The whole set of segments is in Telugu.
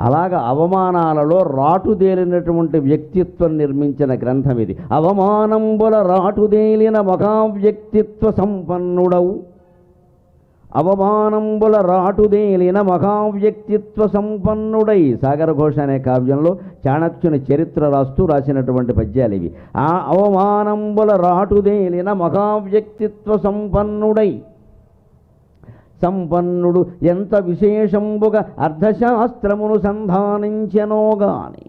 అలాగ అవమానాలలో రాటుదేలినటువంటి వ్యక్తిత్వం నిర్మించిన గ్రంథం ఇది. అవమానంబుల రాటుదేలిన మహావ్యక్తిత్వ సంపన్నుడవు. అవమానంబుల రాటుదేలిన మహావ్యక్తిత్వ సంపన్నుడై సాగర ఘోష అనే కావ్యంలో చాణక్యుని చరిత్ర రాస్తూ రాసినటువంటి పద్యాలు ఇవి. ఆ అవమానంబుల రాటుదేలిన మహావ్యక్తిత్వ సంపన్నుడై సంపన్నుడు ఎంత విశేషంబుగా అర్ధశాస్త్రమును సంధానించెనో గాని.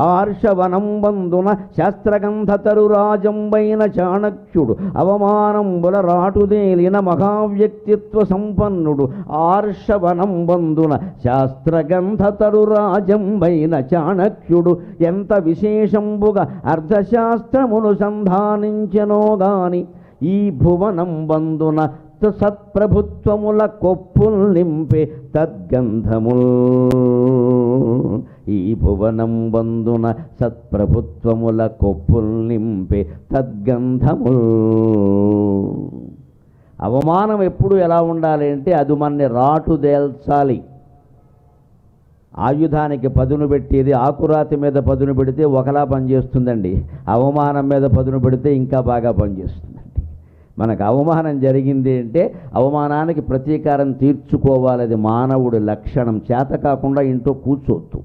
ఆర్షవనం బందున శాస్త్రగంధతరు రాజంబైన చాణక్యుడు అవమానంబుల రాటుదేలిన మహావ్యక్తిత్వ సంపన్నుడు ఆర్షవనం బందున శాస్త్రగంధతరు రాజంబైన చాణక్యుడు ఎంత విశేషంబుగా అర్ధశాస్త్రమును సంధానించెనో గాని. ఈ భువనం బందున సత్ప్రభుత్వముల కొప్పుల్ నింపే తద్గంధముల్. ఈ భువనం బందున సత్ప్రభుత్వముల కొప్పుల్ నింపే తద్గంధముల్. అవమానం ఎప్పుడు ఎలా ఉండాలి అంటే అది మనని రాటు దేల్చాలి ఆయుధానికి పదును పెట్టేది ఆకురాతి మీద పదును పెడితే ఒకలా పనిచేస్తుందండి. అవమానం మీద పదును పెడితే ఇంకా బాగా పనిచేస్తుంది. మనకు అవమానం జరిగింది అంటే అవమానానికి ప్రతీకారం తీర్చుకోవాలి అది మానవుడి లక్షణం. చేత కాకుండా ఇంట్లో కూర్చోవద్దు.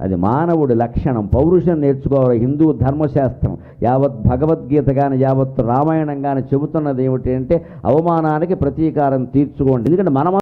అది మానవుడి లక్షణం. పౌరుషం నేర్చుకోవాలి. హిందూ ధర్మశాస్త్రం. యావత్ భగవద్గీత కానీ యావత్ రామాయణం కానీ చెబుతున్నది ఏమిటి అంటే అవమానానికి ప్రతీకారం తీర్చుకోండి. ఎందుకంటే మనం